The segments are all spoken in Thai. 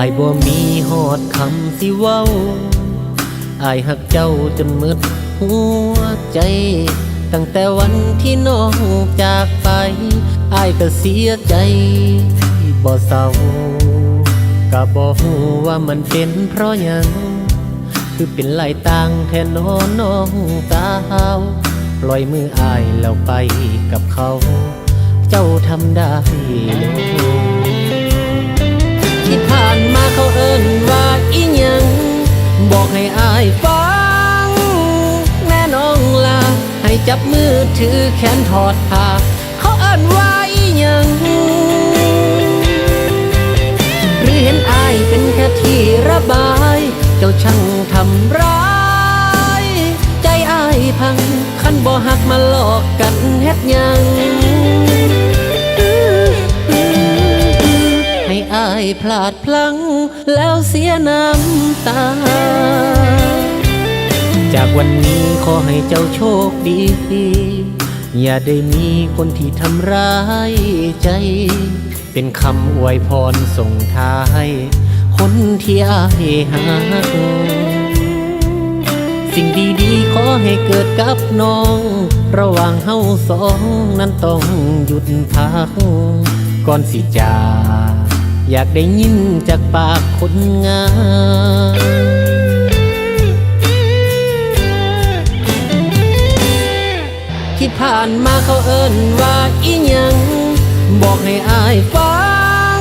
ายบ่มีหอดคำสิเว้าอายหักเจ้าจนมืดหัวใจ ตั้งแต่วันที่น้องจากไปอายก็เสียใจบ่เศร้าก็บ่ฮู้ว่ามันเป็นเพราะหยัง คือเป็นไหลายต่างแทนน้องน้องสาวปล่อยมืออายแล้วไปกับเขา เจ้าทำได้บ่ที่ผ่านมา อิ้นว่าอีหยัง บอกให้อายฟัง แน่น้องลา ให้จับมือถือแขนถอดผ้าเขาเอิ้นว่าอีหยัง หรือเห็นอายเป็นแค่ที่ระบาย เจ้าช่างทำร้าย ใจอายพัง คันบ่หักมาหลอกกันเฮ็ดยัง พลาดพลั้งแล้วเสียน้ำตา จากวันนี้ขอให้เจ้าโชคดีอย่าได้มีคนที่ทำร้ายใจ เป็นคำอวยพรส่งท้าย คนที่อายหักสิ่งดีๆขอให้เกิดกับน้อง ระหว่างเฮาสองนั้นต้องหยุดพัก ก่อนสิจาก อยากได้ยินจากปากคนงามที่ผ่านมาเขาเอิ้นว่าอีหยัง บอกให้อายฟัง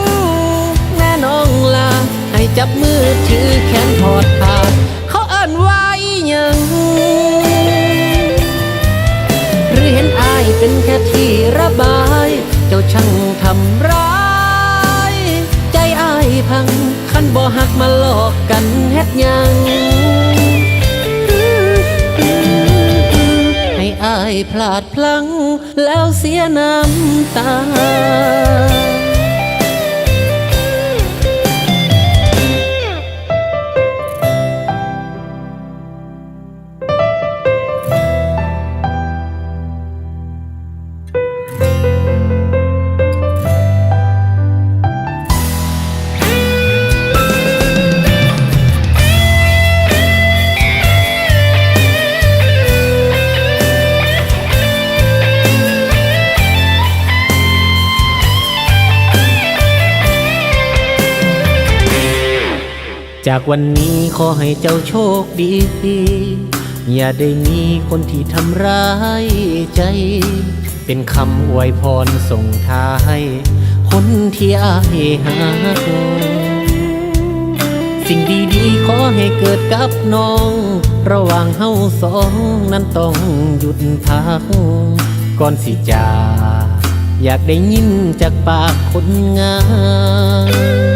แน่น้องลา ให้จับมือถือแขนถอดผ้าเขาเอิ้นว่าอีหยัง หรือเห็นอายเป็นแค่ที่ระบาย เจ้าช่างทำร้าย พังคันบ่หักมาหลอกกันเฮ็ดยังให้อายพลาดพลั้งแล้วเสียน้ำตา จากวันนี้ขอให้เจ้าโชคดี อย่าได้มีคนที่ทำร้ายใจ เป็นคำอวยพรส่งท้าย คนที่อายหักสิ่งดีๆขอให้เกิดกับน้อง ระหว่างเฮาสองนั้นต้องหยุดพัก ก่อนสิจากอยากได้ยินจากปากคนงา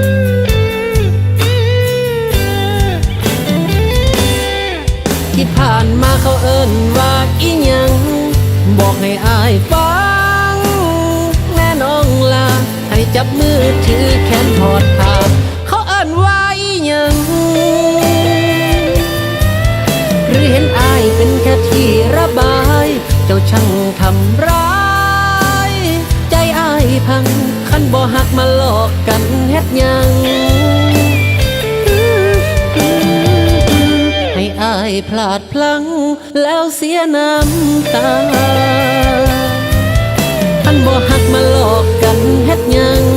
ม ให้อายฟัง แน่น้องลา ให้จับมือถือแขนถอดผ้าเขาเอิ้นว่าอีหยัง หรือเห็นอายเป็นแค่ที่ระบาย เจ้าช่างทำร้าย ใจอายพัง คันบ่หักมาหลอกกันเฮ็ดหยัง พลาดพลั้งแล้วเสียน้ำตา อันบ่หักมาหลอกกันเฮ็ดยัง